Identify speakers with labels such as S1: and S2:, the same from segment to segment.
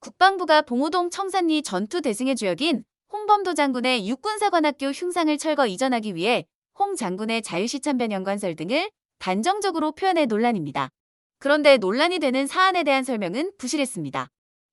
S1: 국방부가 봉오동 청산리 전투 대승의 주역인 홍범도 장군의 육군사관학교 흉상을 철거 이전하기 위해 홍 장군의 자유시 참변 연관설 등을 단정적으로 표현해 논란입니다. 그런데 논란이 되는 사안에 대한 설명은 부실했습니다.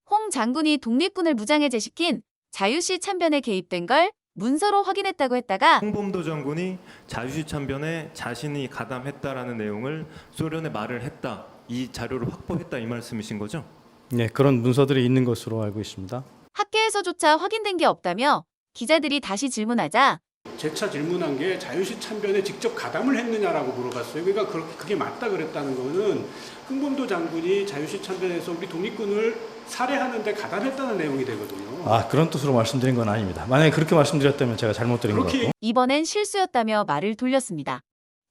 S1: 홍 장군이 독립군을 무장해 제시킨 자유시 참변에 개입된 걸 문서로 확인했다고 했다가
S2: 홍범도 장군이 자유시 참변에 자신이 가담했다라는 내용을 소련에 말을 했다. 이 자료를 확보했다 이 말씀이신 거죠?
S3: 네, 그런 문서들이 있는 것으로 알고 있습니다.
S1: 학계에서조차 확인된 게 없다며 기자들이 다시 질문하자
S4: 재차 질문한 게 자유시 참변에 직접 가담을 했느냐라고 물어봤어요. 그러니까 그렇게 그게 맞다 그랬다는 거는 흥범도 장군이 자유시 참변에서 우리 독립군을 살해하는데 가담했다는 내용이 되거든요.
S3: 아, 그런 뜻으로 말씀드린 건 아닙니다. 만약에 그렇게 말씀드렸다면 제가 잘못 드린 것
S4: 그렇게.
S1: 이번엔 실수였다며 말을 돌렸습니다.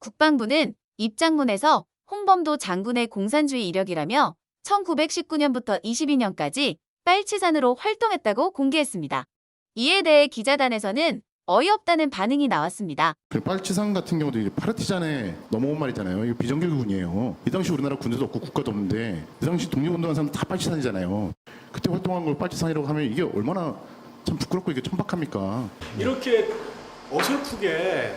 S1: 국방부는 입장문에서 홍범도 장군의 공산주의 이력이라며 1919년부터 22년까지 빨치산으로 활동했다고 공개했습니다. 이에 대해 기자단에서는 어이없다는 반응이 나왔습니다.
S5: 그 빨치산 같은 경우도 이게 파르티잔에 넘어온 말이잖아요. 이거 비정규군이에요. 이 당시 우리나라 군대도 없고 국가도 없는데 그 당시 독립운동한 사람 다 빨치산이잖아요. 그때 활동한 걸 빨치산이라고 하면 이게 얼마나 참 부끄럽고 이게 천박합니까?
S4: 이렇게 어설프게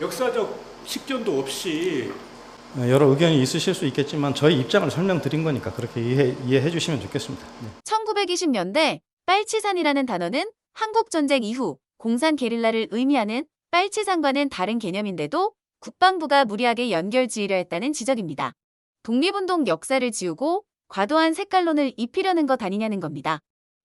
S4: 역사적 식견도 없이
S3: 네, 여러 의견이 있으실 수 있겠지만 저희 입장을 설명드린 거니까 그렇게 이해, 이해해 주시면 좋겠습니다. 네.
S1: 1920년대 빨치산이라는 단어는 한국 전쟁 이후 공산 게릴라를 의미하는 빨치산과는 다른 개념인데도 국방부가 무리하게 연결 지으려 했다는 지적입니다. 독립운동 역사를 지우고 과도한 색깔론을 입히려는 것 아니냐는 겁니다.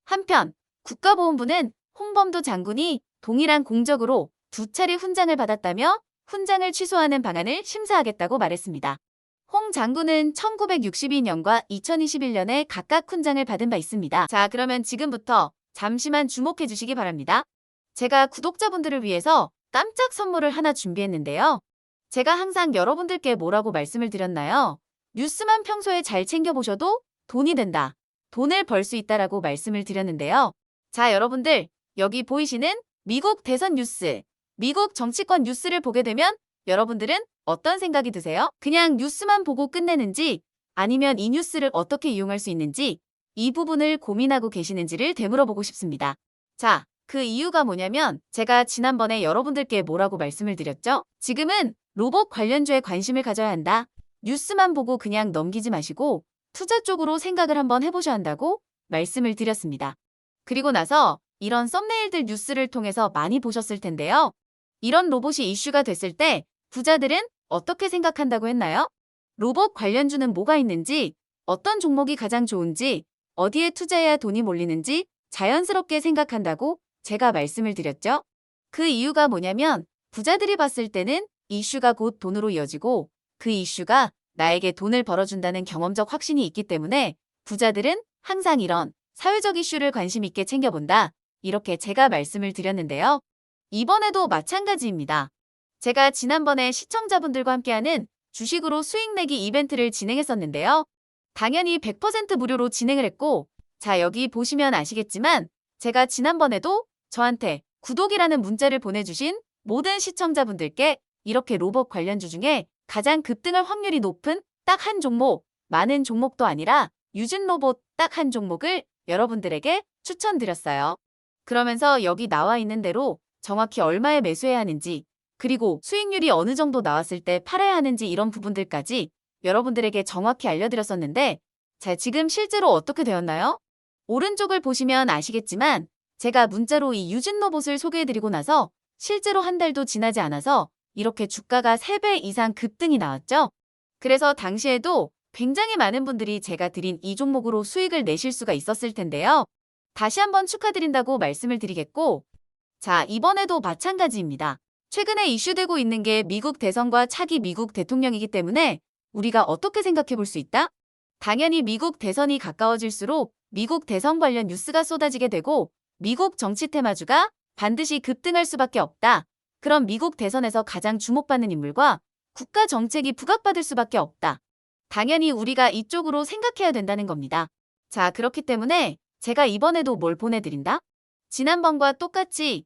S1: 한편 국가보훈부는 홍범도 장군이 동일한 공적으로 두 차례 훈장을 받았다며 훈장을 취소하는 방안을 심사하겠다고 말했습니다. 홍 장군은 1962년과 2021년에 각각 훈장을 받은 바 있습니다. 자, 그러면 지금부터 잠시만 주목해 주시기 바랍니다. 제가 구독자분들을 위해서 깜짝 선물을 하나 준비했는데요. 제가 항상 여러분들께 뭐라고 말씀을 드렸나요? 뉴스만 평소에 잘 챙겨보셔도 돈이 된다. 돈을 벌 수 있다라고 말씀을 드렸는데요. 자, 여러분들, 여기 보이시는 미국 대선 뉴스, 미국 정치권 뉴스를 보게 되면 여러분들은 어떤 생각이 드세요? 그냥 뉴스만 보고 끝내는지 아니면 이 뉴스를 어떻게 이용할 수 있는지 이 부분을 고민하고 계시는지를 되물어보고 싶습니다. 자, 그 이유가 뭐냐면 제가 지난번에 여러분들께 뭐라고 말씀을 드렸죠? 지금은 로봇 관련주에 관심을 가져야 한다. 뉴스만 보고 그냥 넘기지 마시고 투자 쪽으로 생각을 한번 해보셔야 한다고 말씀을 드렸습니다. 그리고 나서 이런 썸네일들 뉴스를 통해서 많이 보셨을 텐데요. 이런 로봇이 이슈가 됐을 때 부자들은 어떻게 생각한다고 했나요? 로봇 관련주는 뭐가 있는지, 어떤 종목이 가장 좋은지, 어디에 투자해야 돈이 몰리는지 자연스럽게 생각한다고 제가 말씀을 드렸죠. 그 이유가 뭐냐면 부자들이 봤을 때는 이슈가 곧 돈으로 이어지고 그 이슈가 나에게 돈을 벌어준다는 경험적 확신이 있기 때문에 부자들은 항상 이런 사회적 이슈를 관심 있게 챙겨본다. 이렇게 제가 말씀을 드렸는데요. 이번에도 마찬가지입니다. 제가 지난번에 시청자분들과 함께하는 주식으로 수익 내기 이벤트를 진행했었는데요. 당연히 100% 무료로 진행을 했고, 자, 여기 보시면 아시겠지만, 제가 지난번에도 저한테 구독이라는 문자를 보내주신 모든 시청자분들께 이렇게 로봇 관련주 중에 가장 급등할 확률이 높은 딱 한 종목, 많은 종목도 아니라 유진 로봇 딱 한 종목을 여러분들에게 추천드렸어요. 그러면서 여기 나와 있는 대로 정확히 얼마에 매수해야 하는지, 그리고 수익률이 어느 정도 나왔을 때 팔아야 하는지 이런 부분들까지 여러분들에게 정확히 알려드렸었는데, 자, 지금 실제로 어떻게 되었나요? 오른쪽을 보시면 아시겠지만, 제가 문자로 이 유진 로봇을 소개해드리고 나서 실제로 한 달도 지나지 않아서 이렇게 주가가 3배 이상 급등이 나왔죠. 그래서 당시에도 굉장히 많은 분들이 제가 드린 이 종목으로 수익을 내실 수가 있었을 텐데요. 다시 한번 축하드린다고 말씀을 드리겠고, 자, 이번에도 마찬가지입니다. 최근에 이슈되고 있는 게 미국 대선과 차기 미국 대통령이기 때문에 우리가 어떻게 생각해 볼 수 있다? 당연히 미국 대선이 가까워질수록 미국 대선 관련 뉴스가 쏟아지게 되고 미국 정치 테마주가 반드시 급등할 수밖에 없다. 그럼 미국 대선에서 가장 주목받는 인물과 국가 정책이 부각받을 수밖에 없다. 당연히 우리가 이쪽으로 생각해야 된다는 겁니다. 자, 그렇기 때문에 제가 이번에도 뭘 보내드린다? 지난번과 똑같이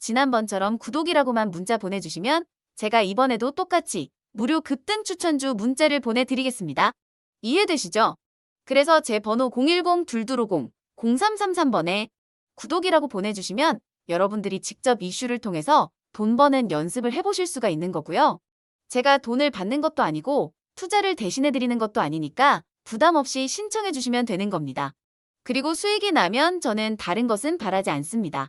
S1: 지난번처럼 구독이라고만 문자 보내주시면 제가 이번에도 똑같이 무료 급등 추천주 문자를 보내드리겠습니다. 이해되시죠? 그래서 제 번호 010-2250-0333번에 구독이라고 보내주시면 여러분들이 직접 이슈를 통해서 돈 버는 연습을 해보실 수가 있는 거고요. 제가 돈을 받는 것도 아니고 투자를 대신해드리는 것도 아니니까 부담 없이 신청해 주시면 되는 겁니다. 그리고 수익이 나면 저는 다른 것은 바라지 않습니다.